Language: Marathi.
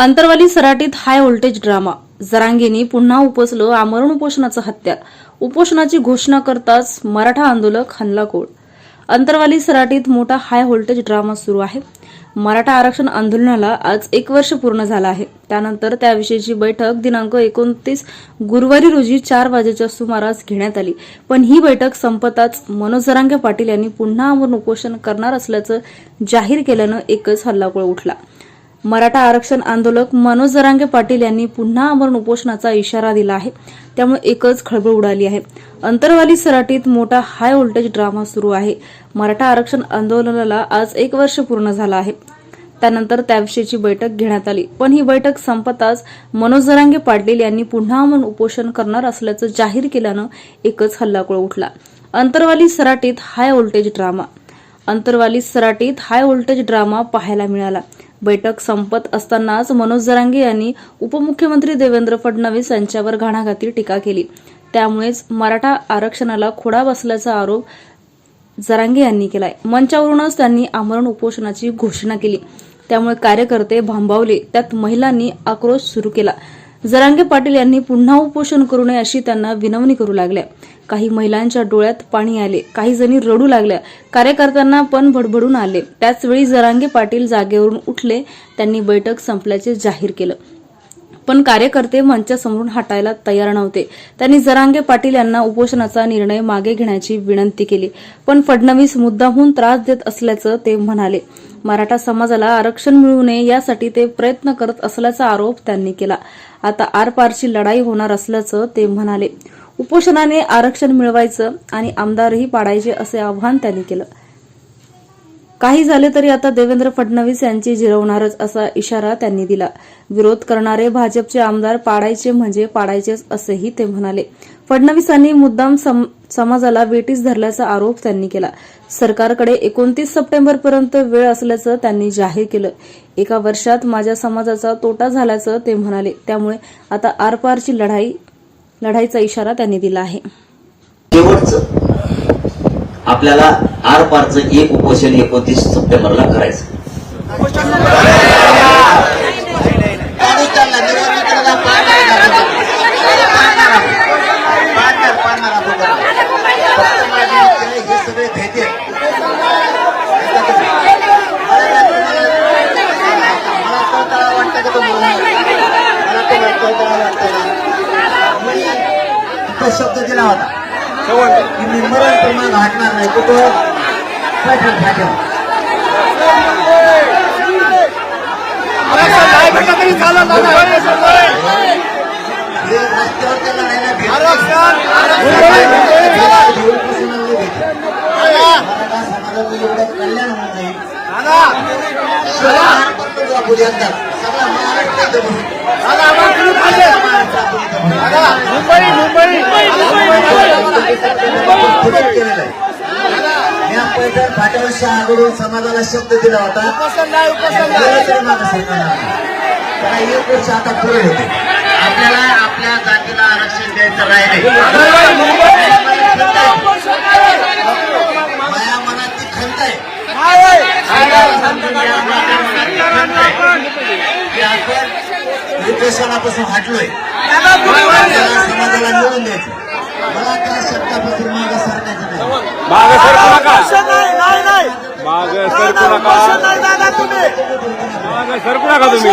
अंतरवाली सराटीत हाय व्होल्टेज ड्रामा. जरांगेनी पुन्हा उपसलं आमरण उपोषणाचं हत्यार उपोषणाची घोषणा करताच मराठा आंदोलक हल्लाकोळ अंतरवाली सराटीत मोठा हाय व्होल्टेज ड्रामा सुरू आहे. मराठा आरक्षण आंदोलनाला आज एक वर्ष पूर्ण झालं आहे. त्यानंतर त्याविषयीची बैठक दिनांक एकोणतीस गुरुवारी रोजी चार वाजेच्या सुमारास घेण्यात आली. पण ही बैठक संपताच मनोज जरांगे पाटील यांनी पुन्हा आमरण उपोषण करणार असल्याचं जाहीर केल्यानं एकच हल्लाकोळ उठला. मराठा आरक्षण आंदोलक मनोज जरांगे पाटील यांनी पुन्हा आमरण उपोषणाचा इशारा दिला आहे. त्यामुळे एकच खळबळ उडाली आहे. अंतरवाली सराटीत मोठा हाय व्होल्टेज ड्रामा सुरू आहे. मराठा आरक्षण आंदोलनाला आज एक वर्ष पूर्ण झालं आहे. त्यानंतर त्याविषयीची बैठक घेण्यात आली. पण ही बैठक संपताच मनोज जरांगे पाटील यांनी पुन्हा आमरण उपोषण करणार असल्याचं जाहीर केल्यानं एकच हल्लाकोळ उठला. अंतरवाली सराटीत हाय व्होल्टेज ड्रामा. अंतरवाली सराटीत हाय व्होल्टेज ड्रामा पाहायला मिळाला. बैठक संपत असतानाच मनोज जरांगे यांनी उपमुख्यमंत्री देवेंद्र फडणवीस यांच्यावर घाणाघाती टीका केली. त्यामुळेच मराठा आरक्षणाला खोडा बसल्याचा आरोप जरांगे यांनी केलाय. मंचावरूनच त्यांनी आमरण उपोषणाची घोषणा केली. त्यामुळे कार्यकर्ते भांबावले. त्यात महिलांनी आक्रोश सुरू केला. जरांगे पाटील यांनी पुन्हा उपोषण करू नये अशी त्यांना विनवणी करू लागल्या. काही महिलांच्या डोळ्यात पाणी आले काही जणी रडू लागल्या. कार्यकर्त्यांना पण भडभडून आले. त्याचवेळी जरांगे पाटील जागेवरून उठले त्यांनी बैठक संपल्याचे जाहीर केलं. पण कार्यकर्ते मंचासमोरून हटायला तयार नव्हते. त्यांनी जरांगे पाटील यांना उपोषणाचा निर्णय मागे घेण्याची विनंती केली. पण फडणवीस मुद्दाहून त्रास देत असल्याचं ते म्हणाले. मराठा समाजाला आरक्षण मिळू नये यासाठी ते प्रयत्न करत असल्याचा आरोप त्यांनी केला. आता आरपारची लढाई होणार असल्याचं ते म्हणाले. उपोषणाने आरक्षण मिळवायचं आणि आमदारही पाडायचे असे आवाहन त्यांनी केलं. काही झाले तरी आता देवेंद्र फडणवीस यांची जिरवणारच असा इशारा त्यांनी दिला. विरोध करणारे भाजपचे आमदार पाडायचे म्हणजे पाडायचेच असेही ते म्हणाले. फडणवीसांनी मुद्दाम सम- समाजाला वेटीस धरल्याचा आरोप त्यांनी केला. सरकारकडे एकोणतीस सप्टेंबरपर्यंत वेळ असल्याचं त्यांनी जाहीर केलं. एका वर्षात माझ्या समाजाचा तोटा झाल्याचं ते म्हणाले. त्यामुळे आता आरपारची लढाई लढाईचा इशारा त्यांनी दिला आहे. आपल्याला आरपारचं एक उपोषण एकोणतीस सप्टेंबरला करायचं पाणी चालला निवडणुकीला पान नाही घालायचं. पाडणार आपण. पाडणार, पाडणार आपण बरोबर. फक्त माझी इच्छा आहे, हे सगळे भेटे ऐका तुम्ही. मला मला कंटाळा वाटतं का तुम्हाला मला तो कंटाळा वाटतं ना मी इथं शब्द दिला होता. की मी मरण प्रमाण हटणार नाही. कुठं? फाट्यावर फाट्यावर हे भेट घेऊन नाही भेटत. मराठा समाजाचं एवढं कल्याण होऊन जाईल. शहरापर्यंत बापू येतात. सगळा महाराष्ट्र बसून. फुकट केलेलं आहे पैठण शहाकडून समाजाला शब्द दिला होता. त्याला एक वर्ष आता पुरे होते आपल्याला आपल्या जातीला आरक्षण द्यायचं राहिले माझ्या मनात ती खंत आहे. आपण उपोषणापासून हटलोय. समाजाला मिळून द्यायचं. मला त्या शब्दापासून मागं सरकायचं नाही. मागे सरकू नका मागे सरकू नका मागे सरकू नका तुम्ही?